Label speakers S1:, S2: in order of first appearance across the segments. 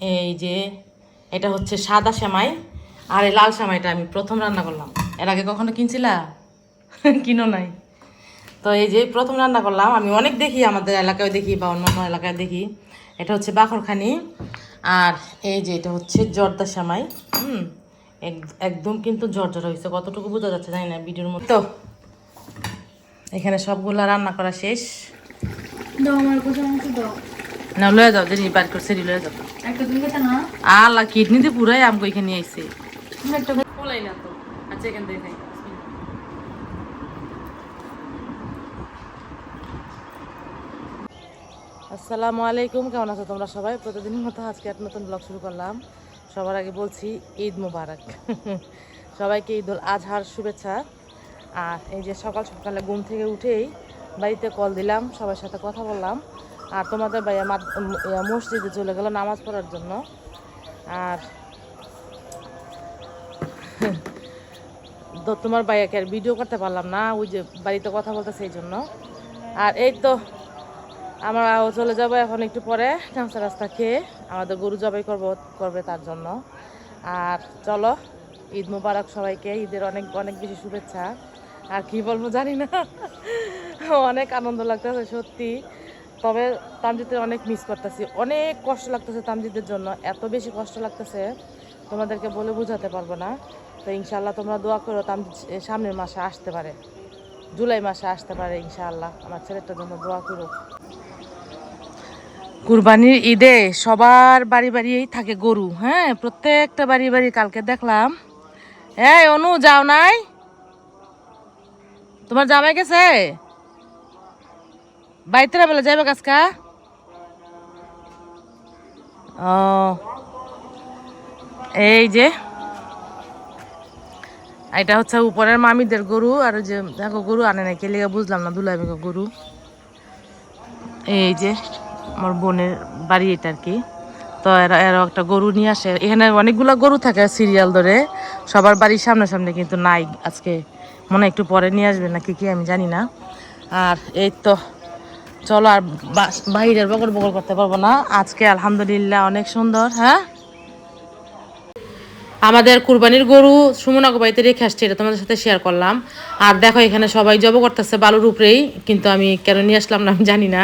S1: এই যে এটা হচ্ছে সাদা সেমাই আর এই লাল সেমাইটা আমি প্রথম রান্না করলাম। এর আগে কখনো কিনছিলা? কিনো নাই। তো এই যে প্রথম রান্না করলাম, আমি অনেক দেখি আমাদের এলাকায় দেখি বা অন্য অন্য এলাকায় দেখি। এটা হচ্ছে বাখরখানি আর এই যে এটা হচ্ছে জর্দা সেমাই। হুম, এক- একদম কিন্তু জর্জর হয়েছে, কতটুকু বোঝা যাচ্ছে জানি না ভিডিওর মতো এখানে সবগুলা রান্না করা শেষ।
S2: দাও আমার আমাকে দাও।
S1: না লয়ে যাও বার করছে লয়ে যাও।
S2: একটা তুমি না?
S1: কিডনি দিয়ে পুরাই আমগো এখানে আইছে।
S2: তুমি একটা
S1: না তো। আচ্ছা এখান থেকে খাই। আসসালামু আলাইকুম কেমন আছো তোমরা সবাই? প্রতিদিনের মতো আজকে এক নতুন ব্লগ শুরু করলাম। সবার আগে বলছি ঈদ মুবারক। সবাইকে ঈদ উল আজহার শুভেচ্ছা। আর এই যে সকাল সকালে ঘুম থেকে উঠেই বাড়িতে কল দিলাম সবার সাথে কথা বললাম। আর তোমাদের ভাইয়া ইয়া, মসজিদে চলে গেল নামাজ পড়ার জন্য। আর তো তোমার ভাইয়াকে আর ভিডিও করতে পারলাম না ওই যে বাড়িতে কথা বলতেছে এই জন্য। আর এই তো আমরা চলে যাব এখন একটু পরে নামসা রাস্তা খেয়ে আমাদের গরু জবাই করব করবে তার জন্য। আর চলো ঈদ মুবারক সবাইকে ঈদের অনেক অনেক বেশি শুভেচ্ছা। আর কি বলব জানি না। অনেক আনন্দ লাগতেছে সত্যি। তবে তামজিদের অনেক মিস করতেছি। অনেক কষ্ট লাগতেছে তামজিদের জন্য, এত বেশি কষ্ট লাগতেছে, তোমাদেরকে বলে বোঝাতে পারব না। তো ইনশাল্লাহ তোমরা দোয়া করো তামজিদ সামনের মাসে আসতে পারে। জুলাই মাসে আসতে পারে ইনশাআল্লাহ। আমার ছেলেটার জন্য দোয়া করো। কুরবানির ঈদে সবার বাড়ি বাড়িই থাকে গরু হ্যাঁ? প্রত্যেকটা বাড়ি বাড়ি কালকে দেখলাম। হ্যাঁ অনু, যাও নাই? তোমার জামাই গেছে? বাড়িতে না বেলা যাইবে কাজকা? ও। এই যে, এটা হচ্ছে উপরের মামিদের গরু, আর যে দেখো গরু আনে নাকি লেগে বুঝলাম না দুলাই গরু। এই যে, আমার বোনের বাড়ি এটা আর কি। তো এরা এরা একটা গরু নিয়ে আসে। এখানে অনেকগুলো গরু থাকে সিরিয়াল ধরে, সবার বাড়ির সামনে সামনে কিন্তু নাই আজকে। মনে একটু পরে নিয়ে আসবে নাকি কি আমি জানি না। আর এই তো চলো আর বাইরের বকর বকর করতে পারব না। আজকে আলহামদুলিল্লাহ অনেক সুন্দর হ্যাঁ? আমাদের কুরবানির গরু সুমনা বাড়িতে রেখে আসছে, এটা তোমাদের সাথে শেয়ার করলাম। আর দেখো এখানে সবাই জব করতেছে বালুর উপরেই, কিন্তু আমি কেন নিয়ে আসলাম না আমি জানি না।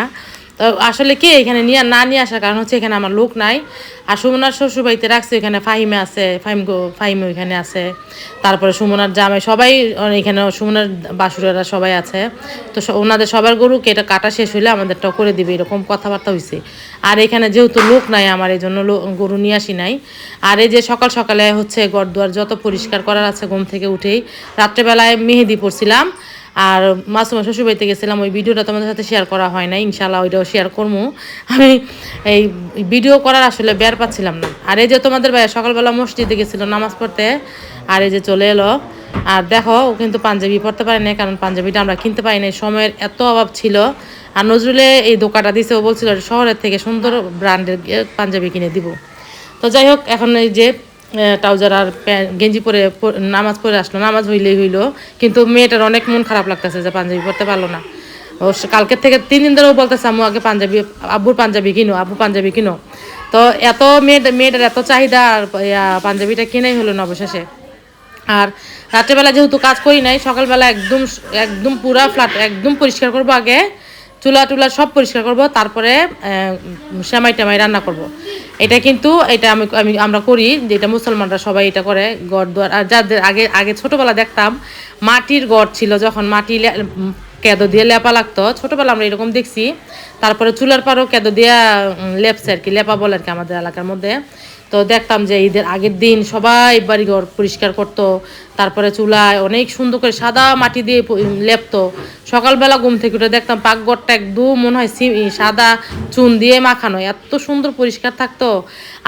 S1: তো আসলে কি, এখানে নিয়ে না নিয়ে আসার কারণ হচ্ছে এখানে আমার লোক নাই। আর সুমনার শ্বশুর বাড়িতে রাখছে, এখানে ফাহিমে আছে, ফাহিম ফাহিমে ওইখানে আছে। তারপরে সুমনার জামাই, সবাই এখানে সুমনার বাসুরেরা সবাই আছে। তো ওনাদের সবার গরুকে এটা কাটা শেষ হইলে আমাদেরটাও করে দিবে, এরকম কথাবার্তা হয়েছে আর এখানে যেহেতু লোক নাই আমার এই জন্য গরু নিয়ে আসি নাই। আর এই যে সকাল সকালে হচ্ছে ঘর দুয়ার যত পরিষ্কার করার আছে, ঘুম থেকে উঠেই। রাত্রেবেলায় মেহেদি পড়ছিলাম আর মাসুমা শ্বশুর বাড়িতে গেছিলাম, ওই ভিডিওটা তোমাদের সাথে শেয়ার করা হয় না ইনশাল্লাহ ওইটাও শেয়ার করব আমি এই ভিডিও করার আসলে বের পাচ্ছিলাম না। আর এই যে তোমাদের ভাই সকালবেলা মসজিদে গেছিল নামাজ পড়তে, আর এই যে চলে এলো, আর দেখো, ও কিন্তু পাঞ্জাবি পড়তে পারে না কারণ পাঞ্জাবিটা আমরা কিনতে পারি না সময়ের এত অভাব ছিল। আর নজরুলে এই দোকানটা দিছে, ও বলছিল শহরের থেকে সুন্দর ব্র্যান্ডের পাঞ্জাবি কিনে দিব। তো যাই হোক, এখন এই যে ট্রাউজার আর গেঞ্জি পরে নামাজ পড়ে আসলো, নামাজ হইলেই হইল। কিন্তু মেয়েটার অনেক মন খারাপ লাগতেছে যে পাঞ্জাবি পরতে পারল না। ও কালকের থেকে তিন দিন ধরেও বলতেছে, আম্মু, আগে পাঞ্জাবি, আব্বুর পাঞ্জাবি কিনো আব্বু পাঞ্জাবি কিনো। তো এত মেয়েটা মেয়েটার এত চাহিদা আর পাঞ্জাবিটা কিনেই হলো না অবশেষে। আর রাত্রেবেলা যেহেতু কাজ করি নাই, সকালবেলা একদম একদম পুরা ফ্ল্যাট একদম পরিষ্কার করব আগে। চুলা টুলা সব পরিষ্কার করব, তারপরে সেমাই টেমাই রান্না করব। এটা কিন্তু, এটা আমি আমি, আমরা করি, যেটা মুসলমানরা সবাই এটা করে, গড় দুয়ার। আর যাদের আগে আগে ছোটোবেলা দেখতাম, মাটির গড় ছিল, যখন মাটি কেদো দিয়ে লেপা লাগতো, ছোটোবেলা আমরা এরকম দেখছি। তারপরে চুলার পাড়ও কেদো দিয়া লেপছে আর কি, লেপা বলে আর কি আমাদের এলাকার মধ্যে। তো দেখতাম যে ঈদের আগের দিন সবাই বাড়িঘর পরিষ্কার করতো, তারপরে চুলায় অনেক সুন্দর করে সাদা মাটি দিয়ে লেপতো। সকালবেলা ঘুম থেকে উঠে দেখতাম পাকঘরটা একদম মনে হয় সাদা চুন দিয়ে মাখানো, এত সুন্দর পরিষ্কার থাকতো।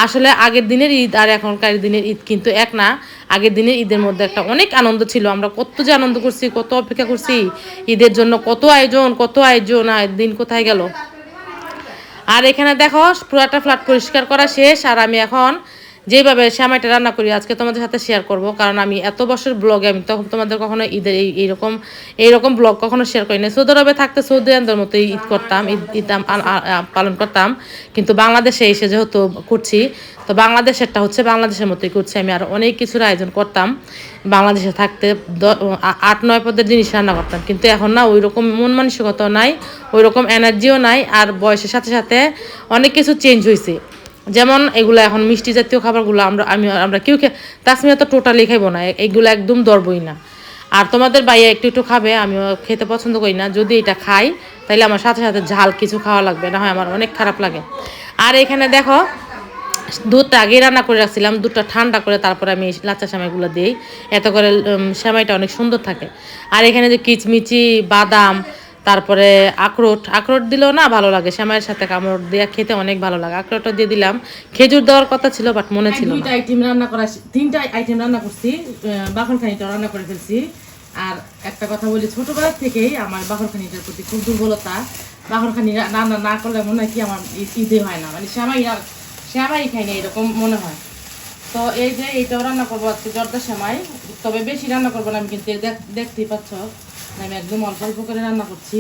S1: আসলে আগের দিনের ঈদ আর এখনকার দিনের ঈদ কিন্তু এক না। আগের দিনের ঈদের মধ্যে একটা অনেক আনন্দ ছিল, আমরা কত যে আনন্দ করছি, কত অপেক্ষা করছি, ঈদের জন্য কত আয়োজন কত আয়োজন দিন কোথায় গেল? আর এখানে দেখো পুরাটা ফ্ল্যাট পরিষ্কার করা শেষ আর আমি এখন যেভাবে শ্যামাইটা রান্না করি, আজকে তোমাদের সাথে শেয়ার করব। কারণ আমি এত বছর ব্লগে আমি তখন তোমাদের কখনো ঈদের এই, এইরকম এইরকম ব্লগ কখনো শেয়ার করি না সৌদি আরবে থাকতে সৌদি আরবের মতো ঈদ করতাম, ঈদ পালন করতাম। কিন্তু বাংলাদেশে এসে যেহেতু করছি, তো বাংলাদেশেরটা হচ্ছে বাংলাদেশের মতোই করছি। আমি আর অনেক কিছুর আয়োজন করতাম বাংলাদেশে থাকতে। আট, নয় পদের জিনিস রান্না করতাম। কিন্তু এখন না ওই রকম মন মানসিকতাও নাই ওই রকম এনার্জিও নাই, আর বয়সের সাথে সাথে অনেক কিছু চেঞ্জ হয়েছে যেমন এগুলো এখন মিষ্টি জাতীয় খাবারগুলো আমরা, আমি, আমরা কেউ তাসমিয়া তো টোটালি খাইবো না এগুলো একদম দরবই না। আর তোমাদের বাইরে একটু একটু খাবে, আমিও খেতে পছন্দ করি না। যদি এটা খাই তাহলে আমার সাথে সাথে ঝাল কিছু খাওয়া লাগবে, না হয় আমার অনেক খারাপ লাগে। আর এখানে দেখো, দুধটা আগে রান্না করে রাখছিলাম, দুধটা ঠান্ডা করে তারপরে আমি লাচ্চা সেমাইগুলো দিই। এত করে সেমাইটা অনেক সুন্দর থাকে। আর এখানে যে কিচমিচি, বাদাম তারপরে আখরোট আখরোট দিলেও না ভালো লাগে। সেমাইয়ের সাথে কামড় দিয়ে খেতে অনেক ভালো লাগে। আখরোটটা দিয়ে দিলাম। খেজুর দেওয়ার কথা ছিল বাট মনে ছিল দুইটা আইটেম রান্না করা তিনটা আইটেম রান্না করছি বাখন খানিটা রান্না করে ফেলছি। আর একটা কথা বলি ছোটবেলা থেকেই আমার বাখন খানিটার প্রতি খুব দুর্বলতা। বাখন খানি রান্না না করলে মনে হয় কি আমার ঈদে হয় না। মানে শ্যামাই আর শ্যামাই খাই না এরকম মনে হয়। তো এই যে এইটাও রান্না করব আজকে জর্দা শ্যামাই। তবে বেশি রান্না করব না আমি কিন্তু দেখ- দেখতেই পাচ্ছ। করছি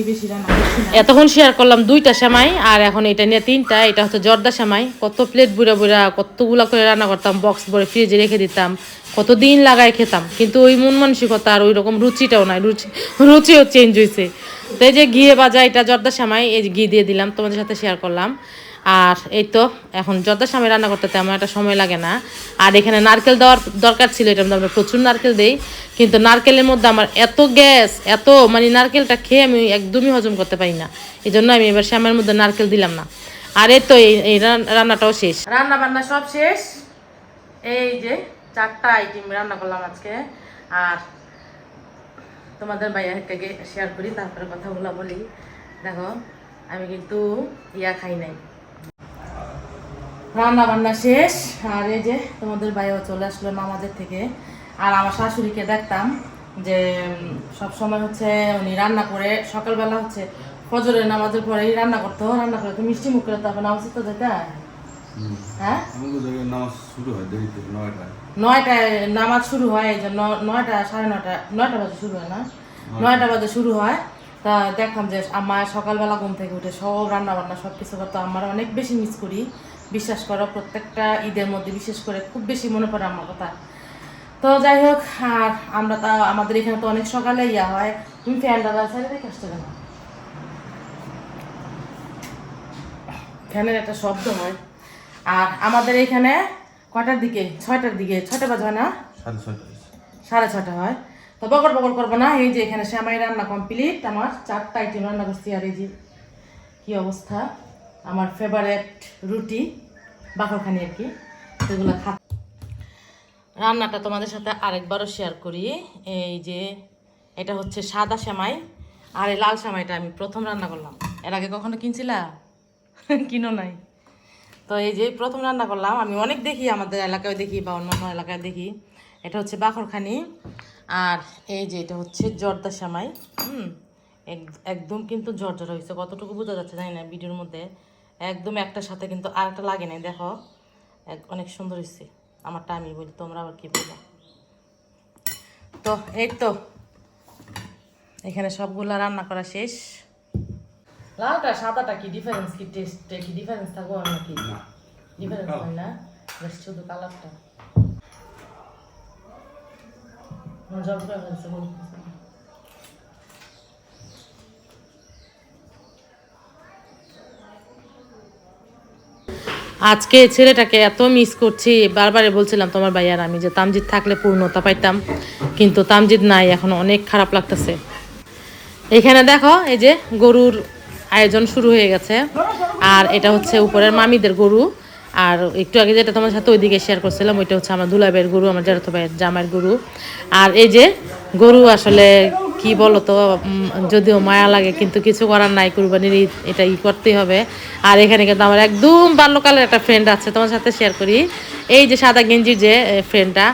S1: এতক্ষণ শেয়ার করলাম দুইটা সেমাই, আর এখন এটা নিয়ে তিনটা, এটা হচ্ছে জর্দা সেমাই। কত প্লেট বুড়া বুড়া, কতগুলা করে রান্না করতাম বক্স ভরে ফ্রিজে রেখে দিতাম কত দিন লাগায় খেতাম। কিন্তু ওই মন মানসিকতা আর ওই রকম রুচিটাও নাই, রুচি, রুচিও চেঞ্জ হয়েছে তো এই যে ঘিয়ে বাজা এটা জর্দা সেমাই, এই ঘি দিয়ে দিলাম, তোমাদের সাথে শেয়ার করলাম। আর এই তো, এখন সামনে রান্না করতে তেমন একটা সময় লাগে না। আর এখানে নারকেল দেওয়ার দরকার ছিল মধ্যে আমরা প্রচুর নারকেল দেই। কিন্তু নারকেলের মধ্যে আমার এত গ্যাস, এত মানে নারকেলটা খেয়ে আমি একদমই হজম করতে পারি না। এই জন্য আমি এবার শ্যামের মধ্যে নারকেল দিলাম না। আর এই তো, এই এই রান্নাটাও শেষ। রান্না বান্না সব শেষ। এই যে চারটা আইটেম রান্না করলাম আজকে। আর তোমাদের ভাইয়াকে শেয়ার করি, তারপরে কথাগুলো বলি। দেখো, আমি কিন্তু ইয়া খাই নাই। রান্না বান্না শেষ আর এই যে তোমাদের ভাইও চলে আসলো মামাদের থেকে। আর আমার শাশুড়িকে দেখতাম যে সব সময় হচ্ছে উনি রান্না করে সকালবেলা হচ্ছে ফজরের নামাজের পরেই রান্না করতো রান্না করে তো মিষ্টি মুখ করে তারপর নামাজ তো যেতে হয়। হ্যাঁ
S3: নামাজ শুরু হয় দেরিতে নয়টায়।
S1: নয়টায় নামাজ শুরু হয় এই জন্য নয়টা সাড়ে নয়টা নয়টা বাজে শুরু হয় না? নয়টা। বাজে শুরু হয়। তা দেখলাম যে আমার সকালবেলা ঘুম থেকে উঠে সব রান্না বান্না সব কিছু করতো আমার অনেক বেশি মিস করি। বিশ্বাস করো প্রত্যেকটা ঈদের মধ্যে বিশেষ করে খুব বেশি মনে পড়ে আমার কথা। তো যাই হোক আর আমরা তা আমাদের এখানে তো অনেক সকালে ইয়া হয়। তুমি ফ্যানটা সাইডে রেখে আসছো কেন ফ্যানের একটা শব্দ হয়। আর আমাদের এখানে কটার দিকে? ছয়টার দিকে। ছয়টা বাজে হয় না?
S3: সাড়ে
S1: সাড়ে ছটা হয়। তো বকর বকর করব না। এই যে এখানে শ্যামাই রান্না কমপ্লিট আমার চারটা আইটেম রান্না করছি আর এই যে কি অবস্থা? আমার ফেভারেট রুটি, বাকরখানি আর কি সেগুলো খা রান্নাটা তোমাদের সাথে আরেকবারও শেয়ার করি। এই যে, এটা হচ্ছে সাদা সেমাই, আর এই লাল সেমাইটা আমি প্রথম রান্না করলাম। এর আগে কখনো কিনছিলা? কিনো নাই। তো এই যে, প্রথম রান্না করলাম। আমি অনেক দেখি আমাদের এলাকায় দেখি বা অন্যান্য এলাকায় দেখি। এটা হচ্ছে বাখরখানি আর এই যে, এটা হচ্ছে জর্দা সেমাই। হুম, এক- একদম কিন্তু জর্জর হয়েছে কতটুকু বোঝা যাচ্ছে জানি না ভিডিওর মধ্যে। একদম একটার সাথে কিন্তু আর একটা লাগে নাই দেখো। এক- অনেক সুন্দর হয়েছে আমারটা আমি বলি তোমরা আবার কি বলব তো এই তো। এখানে সবগুলা রান্না করা শেষ। লালটা সাদাটা কি ডিফারেন্স কি টেস্ট কি ডিফারেন্স থাকব আর নাকি? ডিফারেন্স হয় না? শুধু কালারটা। জব করে ফেলছে আজকে ছেলেটাকে এত মিস করছি বারবারে বলছিলাম তোমার ভাই আর আমি যে তামজিদ থাকলে পূর্ণতা পাইতাম, কিন্তু তামজিদ নাই, এখন অনেক খারাপ লাগতেছে। এখানে দেখো, এই যে গরুর আয়োজন শুরু হয়ে গেছে, আর এটা হচ্ছে উপরের মামিদের গরু, আর একটু আগে যেটা তোমার সাথে ওইদিকে শেয়ার করছিলাম, ওইটা হচ্ছে আমার দুলাবের গরু, আমার জেঠাতো ভাইয়ের জামাইয়ের গরু। আর এই যে গরু আসলে কি বলো তো যদিও মায়া লাগে, কিন্তু কিছু করার নাই, কুরবানির ঈদ, এটা ই করতেই হবে। আর এখানে কিন্তু আমার একদম বাল্যকালের একটা ফ্রেন্ড আছে, তোমার সাথে শেয়ার করি। এই যে সাদা গেঞ্জির যে ফ্রেন্ডটা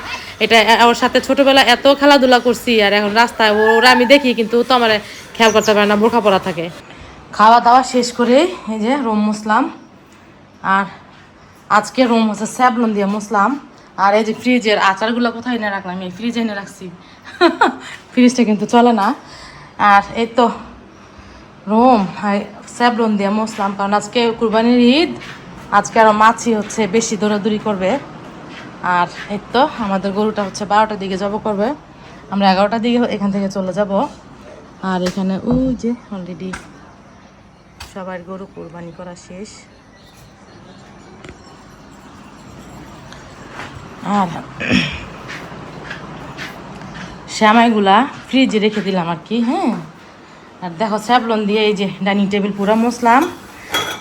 S1: এটা ওর সাথে ছোটবেলা এত খেলাধুলা করছি, আর এখন রাস্তায় ওরা আমি দেখি, কিন্তু তো আমার খেয়াল করতে পারে না বোরখা পরা থাকে। খাওয়া দাওয়া শেষ করে, এই যে রোম মুসলাম আর আজকে রোম হচ্ছে স্যাবলন দিয়ে মুসলাম আর এই যে ফ্রিজের আচারগুলো কোথায় এনে রাখলাম? এই ফ্রিজে এনে রাখছি। ফ্রিজটা কিন্তু চলে না। আর এই তো রোম স্যাবলন দিয়ে মসলাম। কারণ আজকে কুরবানির ঈদ, আজকে আরও মাছি হচ্ছে, বেশি দৌড়াদৌড়ি করবে। আর এই তো আমাদের গরুটা হচ্ছে বারোটার দিকে যাব করবে। আমরা এগারোটার দিকে এখান থেকে চলে যাব। আর এখানে ওই যে অলরেডি সবার গরু কোরবানি করা শেষ। আর শ্যামাইগুলা ফ্রিজে রেখে দিলাম আর কি হ্যাঁ? আর দেখো স্যাবলন দিয়ে এই যে ডাইনিং টেবিল পুরো মুছলাম।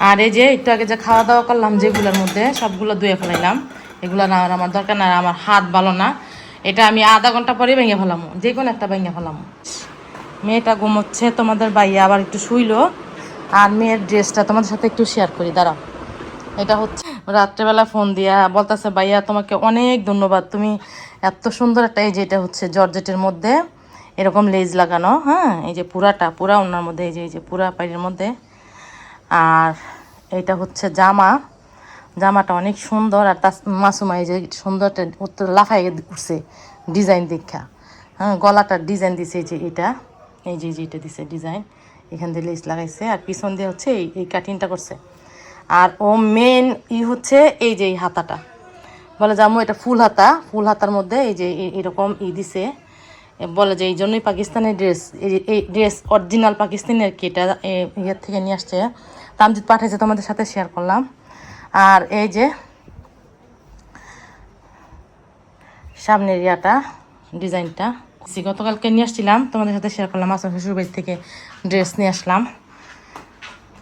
S1: আর এই যে একটু আগে যে খাওয়া দাওয়া করলাম যেগুলোর মধ্যে, সবগুলো ধুয়ে ফেলাইলাম। এগুলো না আমার দরকার না আমার হাত ভালো না। এটা আমি আধা ঘণ্টা পরে ভেঙে ফেলাম, যে কোনো একটা ভেঙে ফেলাম। মেয়েটা ঘুমোচ্ছে, তোমাদের বাইয়া আবার একটু শুইলো। আর মেয়ের ড্রেসটা তোমাদের সাথে একটু শেয়ার করি, দাঁড়াও। এটা হচ্ছে রাত্রেবেলা ফোন দিয়া, বলতেছে, ভাইয়া, তোমাকে অনেক ধন্যবাদ। তুমি এত সুন্দর একটা, এই যে এটা হচ্ছে জর্জেটের মধ্যে এরকম লেজ লাগানো হ্যাঁ? এই যে পুরাটা, পুরা ওনার মধ্যে, এই যে এই যে পুরা পাড়ির মধ্যে। আর এটা হচ্ছে জামা। জামাটা অনেক সুন্দর, আর তার মাসুমা এই যে সুন্দরটা লাফাই উঠছে ডিজাইন দীক্ষা হ্যাঁ গলাটার ডিজাইন দিছে এই যে এটা। এই যে যে এটা দিছে ডিজাইন। এখান দিয়ে লেস লাগাইছে, আর পিছন দিয়ে হচ্ছে এই এই কাটিংটা করছে। আর ও মেন ই হচ্ছে এই যে এই হাতাটা। বলে জামু এটা ফুল হাতা। ফুল হাতার মধ্যে এই যে এরকম ই দিছে। বলে যে, এই জন্যই পাকিস্তানের ড্রেস, এই ড্রেস অরিজিনাল পাকিস্তানের কি, এটা ইয়ের থেকে নিয়ে আসছে। তামজিৎ পাঠাইছে তোমাদের সাথে শেয়ার করলাম। আর এই যে, সামনের ইয়াটা, ডিজাইনটা গতকালকে নিয়ে আসছিলাম, তোমাদের সাথে শেয়ার করলাম আসল শ্বশুরবাড়ি থেকে ড্রেস নিয়ে আসলাম।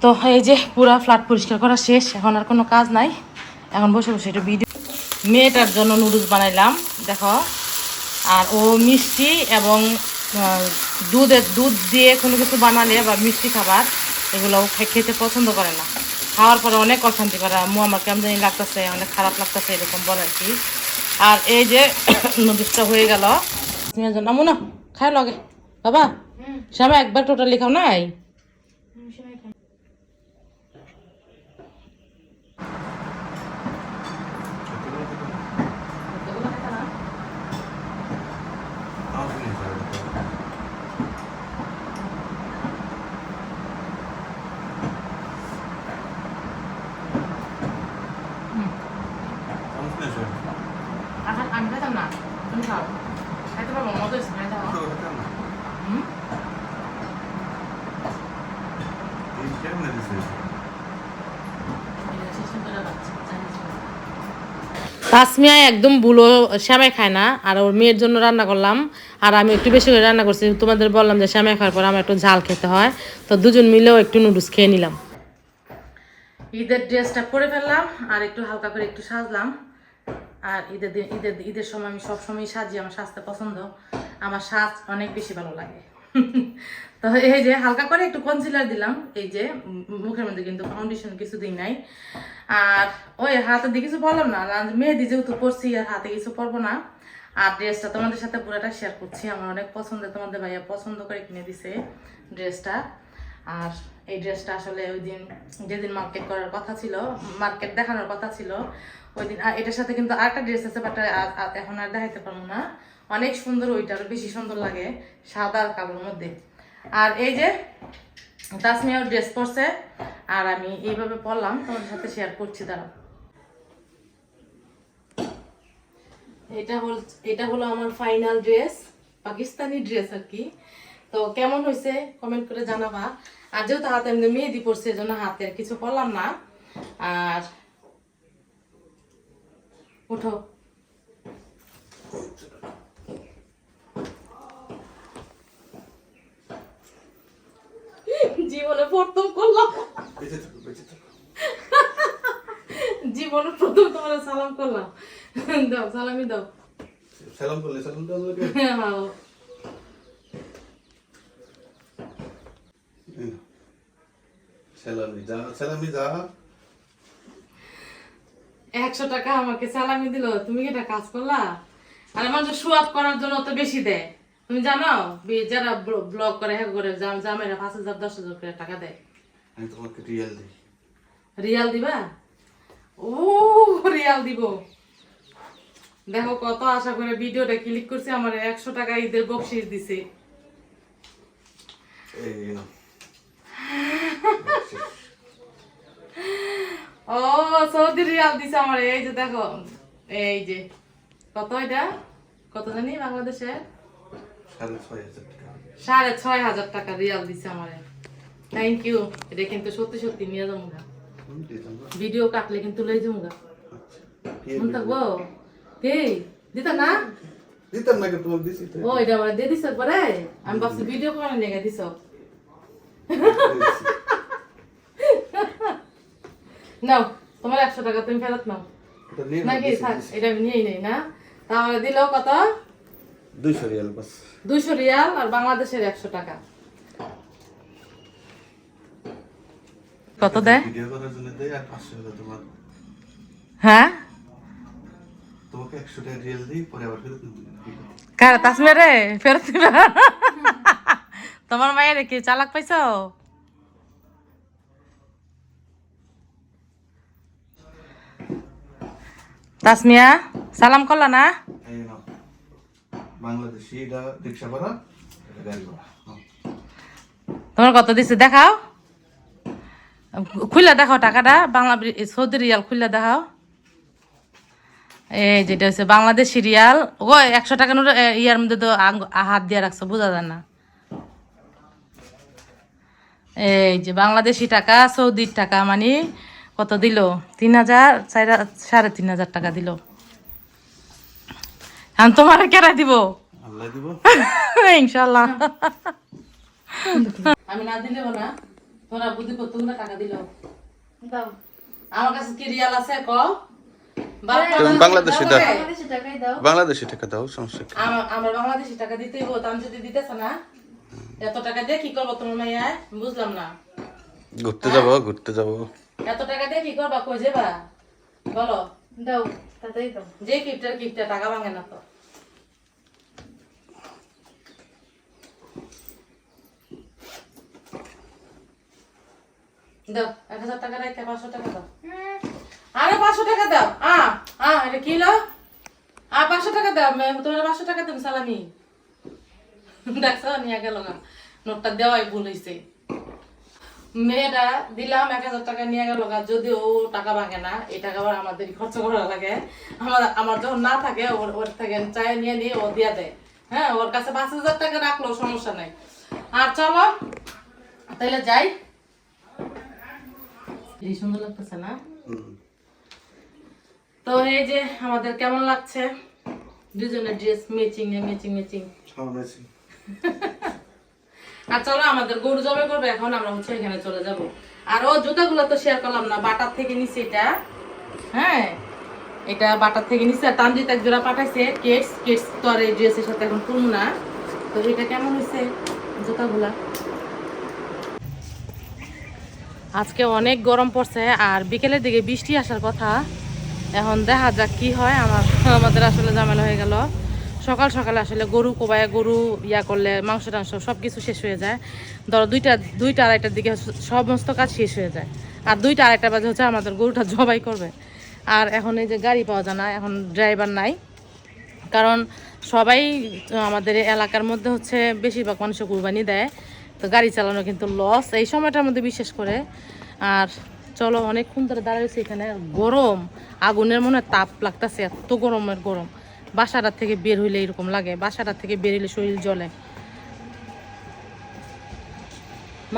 S1: তো এই যে, পুরা ফ্ল্যাট পরিষ্কার করা শেষ, এখন আর কোনো কাজ নাই। এখন বসে বসে একটু ভিডিও মেয়েটার জন্য নুডলস বানাইলাম দেখো। আর ও মিষ্টি এবং দুধের দুধ দিয়ে কোনো কিছু বানালে বা মিষ্টি খাবার এগুলো খেতে পছন্দ করে না। খাওয়ার পরে অনেক অশান্তি করে আম্মু আমার কেমন জানি লাগতেছে অনেক খারাপ লাগতেছে এরকম বলে আর কি। আর এই যে নুডলসটা হয়ে গেল। আমু না খাই লগে। বাবা শ্যামা একবার টোটালি খাও নাই
S3: আমার শুনে স্যার আমার শুনে স্যার
S1: আচ্ছা আমি খাইতাম তাসমিয়া একদম বুলো শ্যামাই খায় না, আর ওর মেয়ের জন্য রান্না করলাম, আর আমি একটু বেশি করে রান্না করছি, তোমাদের বললাম যে শ্যামাই খাওয়ার পর আমার একটু ঝাল খেতে হয়, তো দুজন মিলেও একটু নুডলস খেয়ে নিলাম। ঈদের ড্রেসটা পরে ফেললাম, আর একটু হালকা করে একটু সাজলাম। আর ঈদের দিন, ঈদের ঈদের সময় আমি সবসময় সাজি, আমার সাজতে পছন্দ। আমার সাজ অনেক বেশি ভালো লাগে। তো এই যে হালকা করে একটু কনসিলার দিলাম, এই যে মুখের মধ্যে কিন্তু ফাউন্ডেশন কিছু দিই নাই। আর ওই হাতে দিয়ে কিছু বললাম না মেহেদি যেহেতু পরছি, আর হাতে কিছু পরবো না। আর ড্রেসটা তোমাদের সাথে পুরোটা শেয়ার করছি, আমার অনেক পছন্দের, তোমাদের ভাইয়া পছন্দ করে কিনে দিছে ড্রেসটা আর এই ড্রেসটা আসলে ওই দিন, যেদিন মার্কেট করার কথা ছিল মার্কেট দেখানোর কথা ছিল এটার সাথে কিন্তু আরেকটা ড্রেস আছে বাট এখন আর দেখাইতে পারব না। অনেক সুন্দর ওইটা আরও বেশি সুন্দর লাগে সাদা আর কালোর মধ্যে। আর এই যে তাসমিয়াও ড্রেস পরছে, আর আমি এইভাবে পরলাম, তোমাদের সাথে শেয়ার করছি, দাঁড়াও। এটা হল, এটা হলো আমার ফাইনাল ড্রেস পাকিস্তানি ড্রেস আর কি। তো কেমন হয়েছে কমেন্ট করে জানাবা। আর যেহেতু হাতে এমনি মেহেদি পড়ছে এজন্য হাতে আর কিছু করলাম না। আর উঠো। জীবনে প্রথম করলাম। জীবনে প্রথম তোমার সালাম করলাম। দাও সালামি দাও।
S3: সালাম করলে সালাম দেওয়া লাগে
S1: হ্যাঁ
S3: সালামি যা সালামি যা।
S1: একশো টাকা আমাকে সালামি দিল তুমি কি এটা কাজ করলা? আর আমার যে শো করার জন্য তো বেশি দেয়। তুমি জানো যারা ব্লগ করে হ্যাঁ করে জাম- জামাইরা পাঁচ হাজার দশ হাজার করে টাকা দেয়।
S3: আমি তোমাকে রিয়াল দিই।
S1: রিয়াল দিবা? ও রিয়াল দিব। দেখো কত আশা করে ভিডিওটা ক্লিক করছি আমার একশো টাকা ঈদের বকশিস দিছে।
S3: এই নাও
S1: ও সৌদি রিয়াল দিছে আমার এই যে দেখো এই যে কত এটা? কত জানি বাংলাদেশে?
S3: সাড়ে ছয় হাজার টাকা।
S1: রিয়াল দিছে আমার। থ্যাংক ইউ এটা কিন্তু সত্যি সত্যি নিয়ে যাব গা।
S3: না।
S1: ভিডিও কাটলে কিন্তু লই যাব গা।
S3: আচ্ছা। কি
S1: মন থাকব? এই দিতা না?
S3: দিতাম না কিন্তু দিছি
S1: ও এটা আমার দিয়ে দিছ পরে আমি ভাবছি ভিডিও করে নিয়ে দিছ। নাও তোমার একশো টাকা তুমি ফেরত নাও। নাকি? থাক এটা আমি নিয়েই নেই না? তাহলে দিল কত?
S3: দুইশো রিয়াল বাস।
S1: দুইশো রিয়াল আর বাংলাদেশের একশো টাকা। কত দেয়? হ্যাঁ?
S3: তোমাকে একশো টাকা রিয়াল দিই পরে আবার ফেরত নিতে
S1: কার তাসমিয়া রে? ফেরত তোমার মায়ের কি চালাক পাইছো? তাসমিয়া সালাম করলা না?
S3: বাংলাদেশি এটা রিক্সা ভাড়া।
S1: তোমার কত দিচ্ছে দেখাও। খুললা দেখাও টাকাটা বাংলা সৌদি রিয়াল খুললা দেখাও। এই যেটা হচ্ছে বাংলাদেশি রিয়াল ও একশো টাকা নোট ইয়ার মধ্যে তো হাত দিয়ে রাখছো বোঝা যায় না। এই যে বাংলাদেশি টাকা সৌদির টাকা মানে কত দিল? তিন হাজার চার সাড়ে তিন হাজার টাকা দিল। আমি তোমার কেরা দিব? ইনশাল্লাহ আমি না দিলে না। তোরা বুদ্ধি করতে টাকা দিল আমার কাছে কি রিয়াল আছে ক?
S3: বাংলাদেশি দাও।
S2: বাংলাদেশি
S3: বাংলাদেশি টাকা দাও সমস্যা
S1: আমার আমার বাংলাদেশি টাকা দিতেই হতো আমি যদি দিতেছ না এত টাকা দিয়ে কি করব তোমার মাইয়া? বুঝলাম না।
S3: ঘুরতে যাব ঘুরতে যাব।
S1: এত টাকা দিয়ে কি করবা? কই যাবা? বলো।
S2: দাও তাতেই দাও।
S1: যে কিপটার কিপটা টাকা ভাঙে না তো। দাও এক হাজার টাকা পাঁচশো টাকা দাও। আরে পাঁচশো টাকা দাও। আ আ এটা কি লো আ পাঁচশো টাকা দাও পাঁচশো টাকা তুমি সালামি। দেখছ নিয়ে গেল গা নোটটা দেওয়াই ভুল হয়েছে মেয়েটা দিলাম এক হাজার টাকা নিয়ে গেল যদিও ও টাকা ভাঙে না এই টাকা আবার আমাদের খরচ করা লাগে। আমার আমার যখন না থাকে ওর ওর থেকে চাই নিয়ে নিয়ে ও দিয়ে দেয়। হ্যাঁ ওর কাছে পাঁচ হাজার টাকা রাখল সমস্যা নাই। আর চলো তাহলে যাই। এই সুন্দর লাগতেছে না? তো এই যে আমাদের কেমন লাগছে? দুজনের ড্রেস ম্যাচিং ম্যাচিং ম্যাচিং
S3: খাওয়া হয়েছে।
S1: আর চলো আমাদের গরু জবাই করবে, এখন আমরা হচ্ছে এখানে চলে যাব। আর ও জুতাগুলো তো শেয়ার করলাম না, বাটার থেকে নিছে এটা। হ্যাঁ এটা বাটার থেকে নিছে। আর তানজিৎ এক জোড়া পাঠাইছে, কেটস কেটস তো আর এই ড্রেসের সাথে এখন পুরো না। তো এটা কেমন হয়েছে জুতাগুলা? আজকে অনেক গরম পড়ছে, আর বিকেলের দিকে বৃষ্টি আসার কথা। এখন দেখা যাক কি হয়, আমার আমাদের আসলে ঝামেলা হয়ে গেল। সকাল সকাল আসলে গরু কোবায়, গরু ইয়া করলে মাংস টাংস সব কিছু শেষ হয়ে যায়। ধরো দুইটা দুইটা আড়াইটার দিকে সমস্ত কাজ শেষ হয়ে যায়। আর দুইটা আড়াইটা বাজে হচ্ছে আমাদের গরুটা জবাই করবে। আর এখন এই যে গাড়ি পাওয়া যায় না, এখন ড্রাইভার নাই। কারণ সবাই আমাদের এলাকার মধ্যে হচ্ছে বেশিরভাগ মানুষ কুরবানি দেয়। তো গাড়ি চালানো কিন্তু লস এই সময়টার মধ্যে বিশেষ করে। আর চলো অনেকক্ষণ ধরে দাঁড়িয়েছি এখানে। গরম, আগুনের মনে তাপ লাগতেছে, এত গরমের গরম। বাসাটার থেকে বের হইলে এরকম লাগে বাসাটার থেকে বের হইলে শরীর জ্বলে।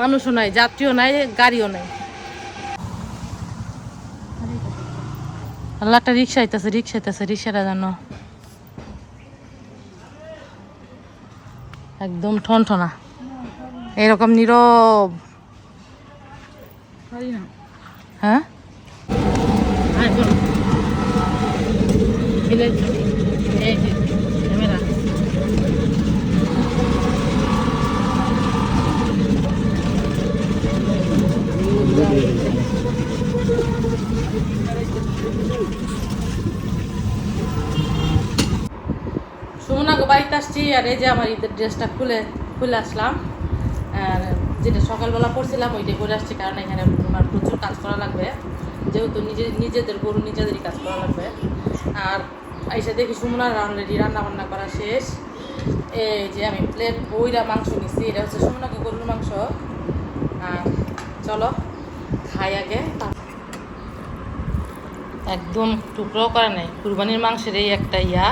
S1: মানুষও নাই যাত্রীও নাই গাড়িও নাই। আল্লাহ একটা রিক্সা আইতেছে রিক্সা আইতেছে রিক্সাটা জানো। একদম ঠনঠনা। এরকম নীরব। হ্যাঁ? সুমনাকে বাড়িতে আসছি, আর এই যে আমার ঈদের ড্রেসটা খুলে খুলে আসলাম। আর যেটা সকালবেলা পরছিলাম, ওইটাই পরে আসছি, কারণ এখানে আমার প্রচুর কাজ করা লাগবে। যেহেতু নিজে নিজেদের গরু, নিজেদেরই কাজ করা লাগবে। আর এসে দেখি সুমনার অলরেডি রান্না বান্না করা শেষ। এই যে আমি প্লেট বইরা মাংস নিচ্ছি এটা হচ্ছে সুমনাকে গরুর মাংস। আর চলো খাই আগে। একদম টুকরোও করে নেই। কুরবানির মাংসের এই একটা ইয়া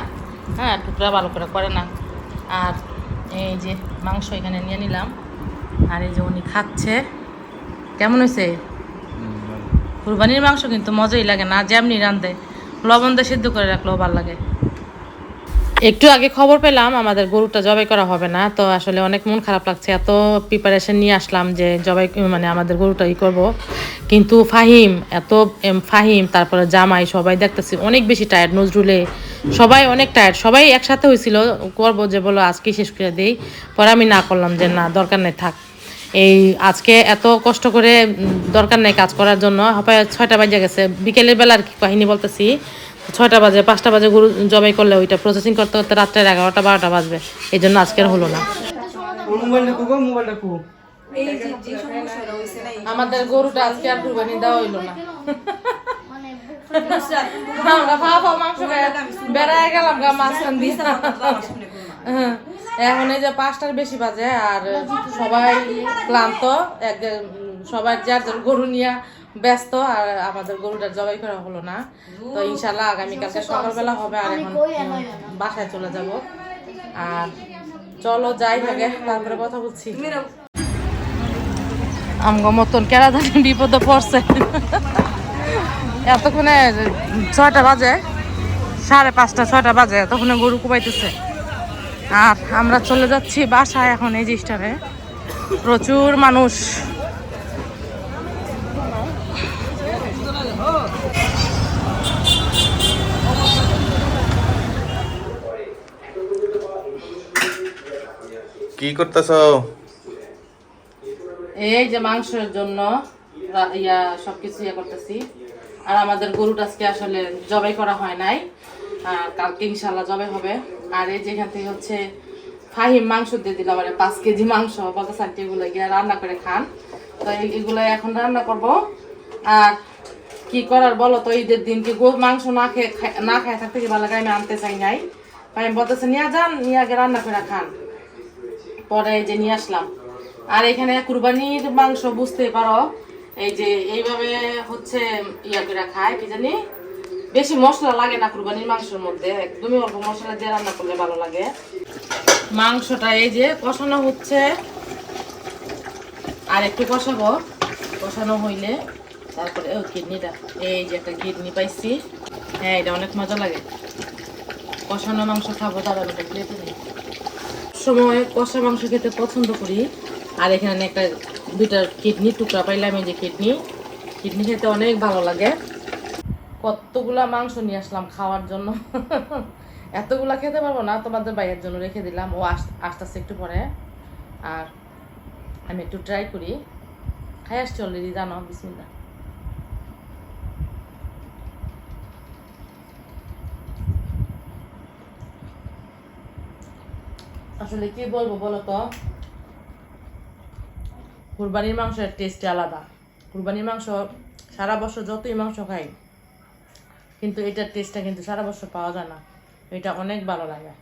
S1: হ্যাঁ টুকরা ভালো করে করে না। আর এই যে মাংস এখানে নিয়ে নিলাম। আর এই যে উনি খাচ্ছে। কেমন হয়েছে কুরবানির মাংস কিন্তু মজাই লাগে না যেমনি রান্ধে লবণ দিয়ে সিদ্ধ করে রাখলেও ভালো লাগে। একটু আগে খবর পেলাম, আমাদের গরুটা জবাই করা হবে না, তো আসলে অনেক মন খারাপ লাগছে। এত প্রিপারেশন নিয়ে আসলাম যে জবাই মানে আমাদের গরুটা ই করব। কিন্তু ফাহিম, এত ফাহিম, তারপরে জামাই, সবাই দেখতেছি অনেক বেশি টায়ার্ড নজরুলে। সবাই অনেক টায়ার্ড সবাই একসাথে হয়েছিল করব যে বলো আজকে শেষ করে দেই। পরে আমি না করলাম যে না, দরকার নেই, থাক। এই আজকে এত কষ্ট করে দরকার নেই কাজ করার জন্য। হয় ছয়টা বাজে গেছে। বিকেলের বেলার কি কাহিনী বলতেছি। ছয়টা বাজে পাঁচটা বাজে গরু জবাই করলে ওইটা প্রসেসিং করতে করতে রাত্রের এগারোটা বারোটা বাজবে। এই জন্য আজকের হলো না। আমাদের গরুটা আজকে আর কুরবানি দেওয়া হইল না।
S2: মানে
S1: আমরা ফা ফা মাংস বেড়ায় গেলাম গা হ্যাঁ, এখন এই যে পাঁচটার বেশি বাজে আর সবাই ক্লান্ত, এক সবার যার যার গরু নিয়ে ব্যস্ত, আর আমাদের গরুটা জবাই করা হলো না। তো ইনশাল্লাহ আগামীকালকে সকালবেলা হবে আর এখন বাসায় চলে যাব। আর চলো, যাই আগে তারপরে কথা বলছি। আমগো মতন কেরা জানি বিপদে পড়ছে। এতক্ষণে ছয়টা বাজে, সাড়ে পাঁচটা, ছয়টা বাজে তখন গরু কুপাইতেছে আর আমরা চলে যাচ্ছি বাসায় এখন এই জিনিসটারে প্রচুর মানুষ।
S3: কি করতেছ?
S1: এই যে মাংসের জন্য ইয়া সবকিছু ইয়া করতেছি। আর আমাদের গরুটা আজকে আসলে জবাই করা হয় নাই। আর কালকে ইনশাল্লাহ জবাই হবে। আর এই যেখান হচ্ছে ফাহিম মাংস দিয়ে দিলাম মানে পাঁচ কেজি মাংস বলতে চারটি এগুলো গিয়ে রান্না করে খান। তো এগুলো এখন রান্না করব। আর কি করার বলো তো, ঈদের দিন কি গো- মাংস না খেয়ে না খায় থাকতে কি ভালো লাগে? আমি আনতে চাই নাই। ফাহিম বলতেছে, নিয়ে যান, নিয়ে আগে রান্না করে খান। পরে যে নিয়ে আসলাম। আর এখানে কুরবানির মাংস বুঝতে পারো, এই যে এইভাবে হচ্ছে ইয়া করে খায়, কি জানি? বেশি মশলা লাগে না কুরবানির মাংসের মধ্যে, একদমই অল্প মশলা দিয়ে রান্না করলে ভালো লাগে। মাংসটা এই যে কষানো হচ্ছে। আর একটু কষাবো। কষানো হইলে তারপরে ও কিডনিটা, এই যে একটা কিডনি পাইছি। হ্যাঁ এটা অনেক মজা লাগে। কষানো মাংস খাব দাদা প্লেটে নেই সময় কষা মাংস খেতে পছন্দ করি। আর এখানে একটা দুইটা কিডনি টুকরা পাইলাম, এই যে কিডনি। কিডনি খেতে অনেক ভালো লাগে। কতগুলা মাংস নিয়ে আসলাম খাওয়ার জন্য। এতগুলা খেতে পারব না, তোমাদের ভাইয়ের জন্য রেখে দিলাম। ও আস্তে আস্তে একটু পরে। আর আমি একটু ট্রাই করি। খাই আসছি অলরেডি জানো বিসমিল্লা আসলে কি বলব বলো তো কুরবানির মাংসের টেস্ট আলাদা। কুরবানির মাংস সারা বছর যতই মাংস খাই কিন্তু এটার টেস্টটা কিন্তু সারা বছর পাওয়া যায় না। এটা অনেক ভালো লাগে।